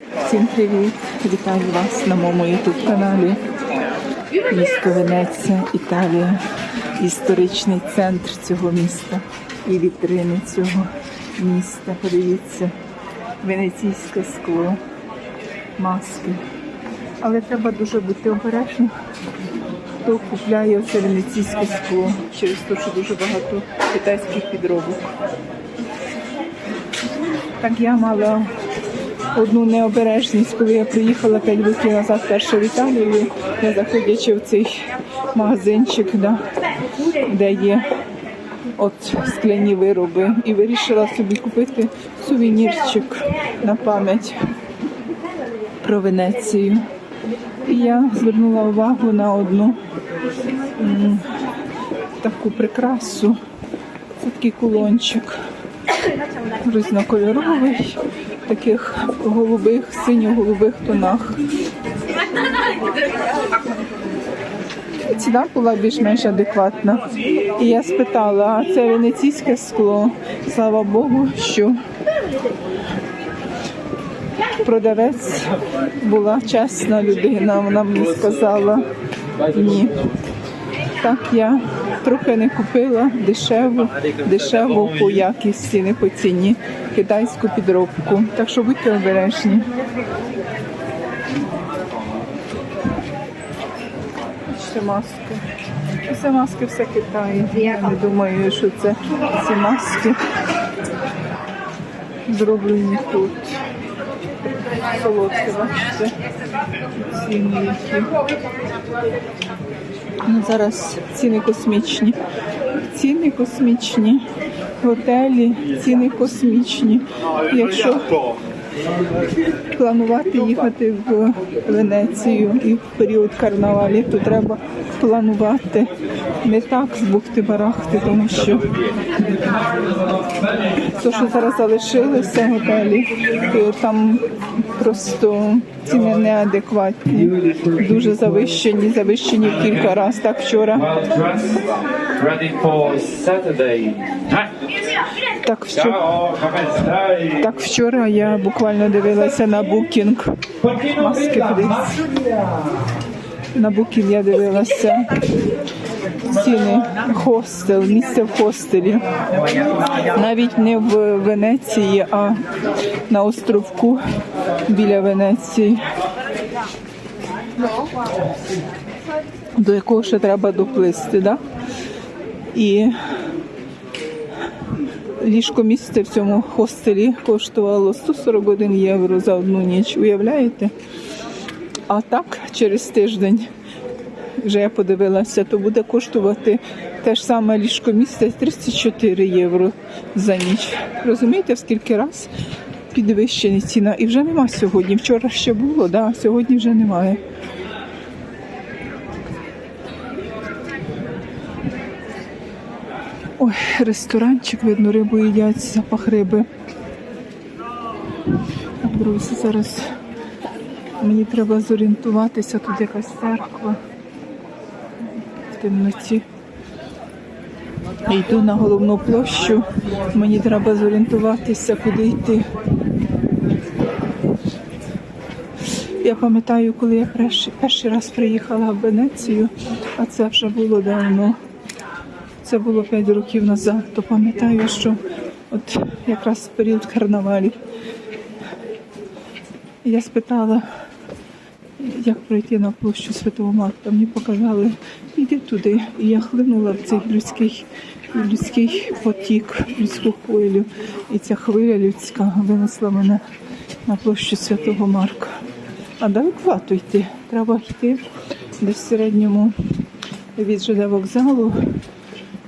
Всім привіт! Вітаю вас на моєму youtube каналі. Місто Венеція, Італія, історичний центр цього міста і вітрини цього міста. Подивіться, венеційське скло, маски. Але треба дуже бути обережним. Хто купляє оце венеційське скло через те, що дуже багато китайських підробок. Так я мала одну необережність, коли я приїхала 5 років назад перше в Італію, я заходячи в цей магазинчик, да, де є от скляні вироби, і вирішила собі купити сувенірчик на пам'ять про Венецію. І я звернула увагу на одну м, таку прикрасу. Це такий кулончик різнокольоровий, таких голубих, синьо-голубих тонах. Ціна була більш-менш адекватна. І я спитала, а це венеційське скло. Слава Богу, що продавець була чесна людина, вона мені сказала ні. Так я трохи не купила дешеву, дешеву по якісті, не по ціні, китайську підробку. Так що будьте обережні. Ще маски. Це маски все Китай. Я не думаю, що це ці маски зроблені тут. Солодкі, бачите? Ну, зараз ціни космічні. Ціни космічні. Готелі, ціни космічні. Якщо планувати їхати в Венецію і в період карнавалів, то треба планувати не так з бухти-барахти, тому що то, що зараз залишилися готелі, то там просто ціни неадекватні, дуже завищені, завищені кілька разів. Так вчора, так вчора. Так вчора я буквально дивилася на букінг. Маски. На букінг я дивилася ціни хостел, місце в хостелі. Навіть не в Венеції, а на островку біля Венеції. До якого ще треба доплисти, да? І ліжко місце в цьому хостелі коштувало 141 євро за одну ніч. Уявляєте? А так, через тиждень, вже я подивилася, то буде коштувати те ж саме ліжко місце 34 євро за ніч. Розумієте, в скільки раз підвищені ціна? І вже нема сьогодні. Вчора ще було, да, а сьогодні вже немає. Ой, ресторанчик, видно, рибу їдять, запах риби. Друзі, зараз мені треба зорієнтуватися, тут якась церква темноті. Йду на головну площу, мені треба зорієнтуватися, куди йти. Я пам'ятаю, коли я перший, перший раз приїхала в Венецію, а це вже було давно. Це було 5 років назад, то пам'ятаю, що от якраз період карнавалів я спитала, як пройти на площу Святого Марка. Мені показали, іди туди. І я хлинула в цей людський, людський потік, людську хвилю. І ця хвиля людська винесла мене на площу Святого Марка. А далековато йти. Треба йти десь в середньому від ЖД вокзалу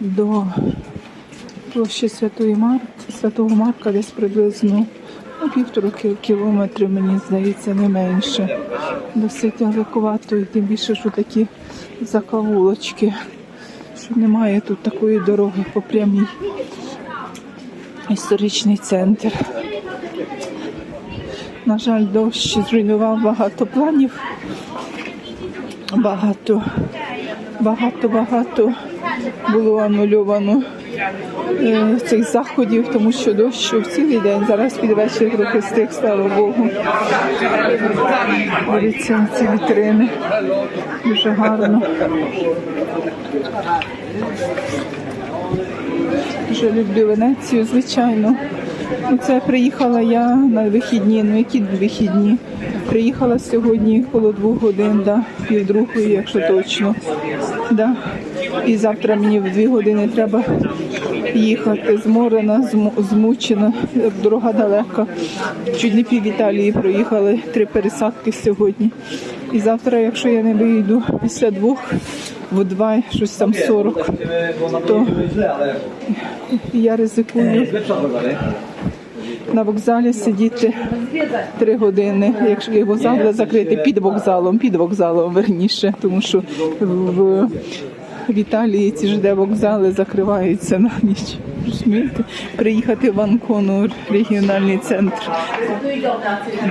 до площі Святої Марки, Святого Марка десь приблизно півтора кі- кілометри, мені здається, не менше. Досить далековато, і тим більше, що такі закавулочки, що немає тут такої дороги по прямій. Історичний центр. На жаль, дощ зруйнував багато планів. Багато, багато, багато було анульовано цих заходів, тому що дощ в цілий день. Зараз під вечір трохи стих, слава Богу. Дивіться ці вітрини. Дуже гарно. Дуже люблю Венецію, звичайно. Ну, Це приїхала я на вихідні. Ну які вихідні? Приїхала сьогодні коло двох годин, да, пів другої, якщо точно. Да. І завтра мені в дві години треба їхати. Зморена, зму- змучена, дорога далека. Чуть не пів Італії проїхали, три пересадки сьогодні. І завтра, якщо я не вийду після двох, в два, щось там 40, то я ризикую на вокзалі сидіти три години, якщо і вокзал буде закритий під вокзалом, під вокзалом верніше, тому що в, в Італії ці ж де вокзали закриваються на ніч. Розумієте? Приїхати в Анкону, регіональний центр,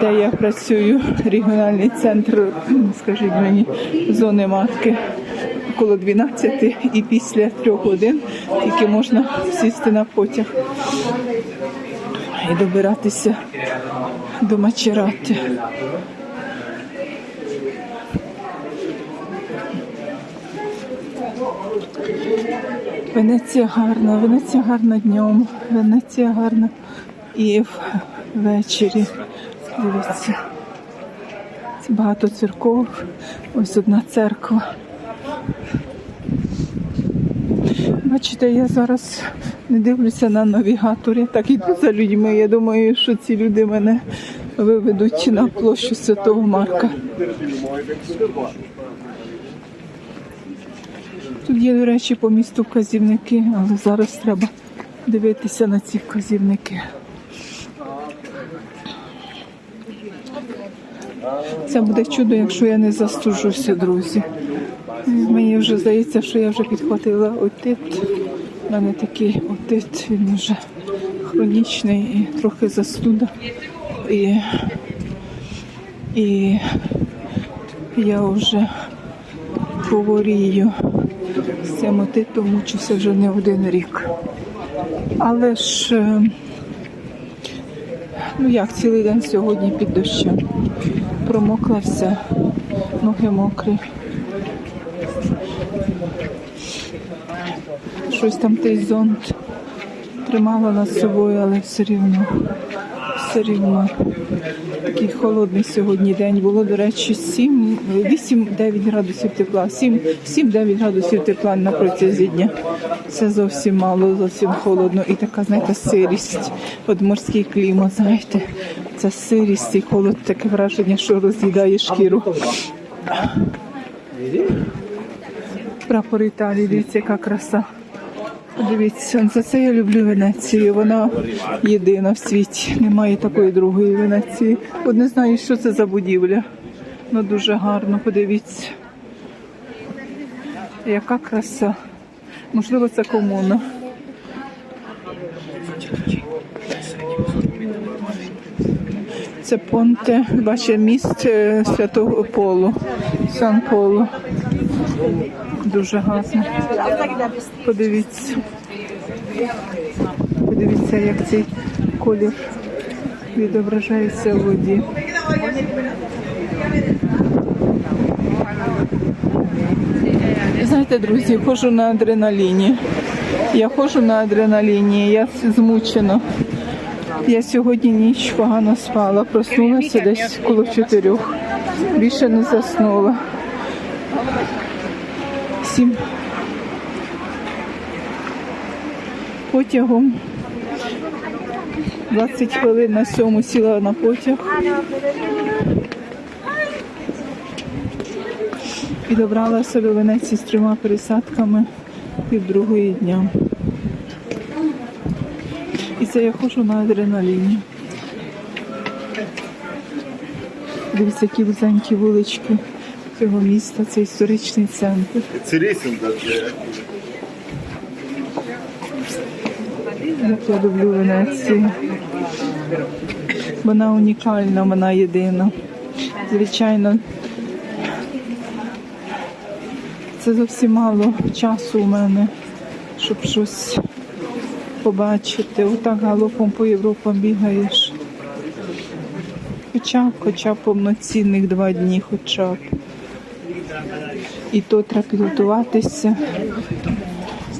де я працюю, регіональний центр, скажіть мені, зони матки. Коло 12 і після трьох годин тільки можна сісти на потяг і добиратися до Мачерати. Венеція гарна, Венеція гарна днем, Венеція гарна і ввечері. Дивіться. Багато церков. Ось одна церква. Бачите, я зараз не дивлюся на навігаторі, так іду за людьми. Я думаю, що ці люди мене виведуть на площу Святого Марка. Тут є, до речі, по місту вказівники, але зараз треба дивитися на ці вказівники. Це буде чудо, якщо я не застужуся, друзі. Мені вже здається, що я вже підхватила отит. У мене такий отит, він вже хронічний і трохи застуда. І, і я вже хворію з цим отитом, мучуся вже не один рік. Але ж, е, ну як, цілий день сьогодні під дощем. Промокла вся, ноги мокрі. Щось там той зонт тримала над собою, але все рівно, все рівно. Такий холодний сьогодні день. Було, до речі, 7, 8-9 градусів тепла. 7, 7-9 градусів тепла на протязі дня. Це зовсім мало, зовсім холодно. І така, знаєте, сирість. От морський клімат, знаєте, це сирість і холод, таке враження, що роз'їдає шкіру. Прапор Італії, дивіться, яка краса. Дивіться, за це я люблю Венецію. Вона єдина в світі. Немає такої другої Венеції. От не знаю, що це за будівля. Ну дуже гарно, подивіться. Яка краса. Можливо, це комуна. Це Понте, бачите, міст е, Святого Полу, Сан Поло. Дуже гарно. Подивіться. Подивіться, як цей колір відображається в воді. Знаєте, друзі, ходжу на адреналіні. Я ходжу на адреналіні, я змучена. Я сьогодні ніч погано спала, проснулася десь коло чотирьох. Більше не заснула. Сім. Потягом 20 хвилин на сьому сіла на потяг. І добралася до Венеції з трьома пересадками пів другої дня. І це я ходжу на адреналіні. Дивіться, які вузенькі вулички цього міста, це історичний центр. Даже. Як я люблю Венецію. Вона унікальна, вона єдина. Звичайно, це зовсім мало часу у мене, щоб щось побачити. Отак галопом по Європам бігаєш. Хоча б, хоча б повноцінних два дні, хоча б. І то треба підготуватися,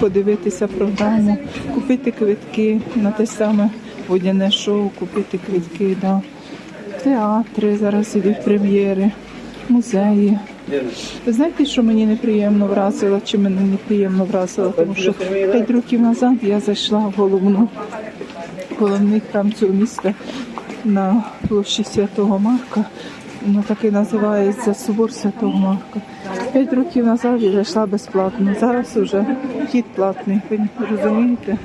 подивитися програму, купити квитки на те саме водяне шоу, купити квитки, да. театри, зараз ідуть прем'єри, музеї. Ви знаєте, що мені неприємно вразило, чи мене неприємно вразило, тому що 5 років назад я зайшла в головну, головний храм цього міста на площі Святого Марка. Ну, так і називається Собор Святого Марка. П'ять років назад я зайшла безплатно. Зараз вже вхід платний. Ви розумієте?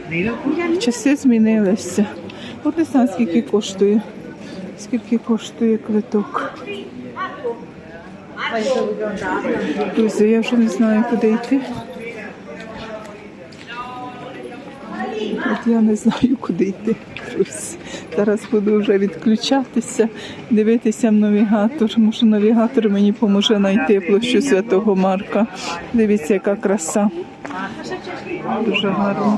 Часи змінилися. От не знаю, скільки коштує. Скільки коштує квиток. Друзі, я вже не знаю, куди йти. От я не знаю, куди йти. Друзі. Зараз буду вже відключатися, дивитися в навігатор. Може, навігатор мені поможе знайти площу Святого Марка. Дивіться, яка краса. Дуже гарно.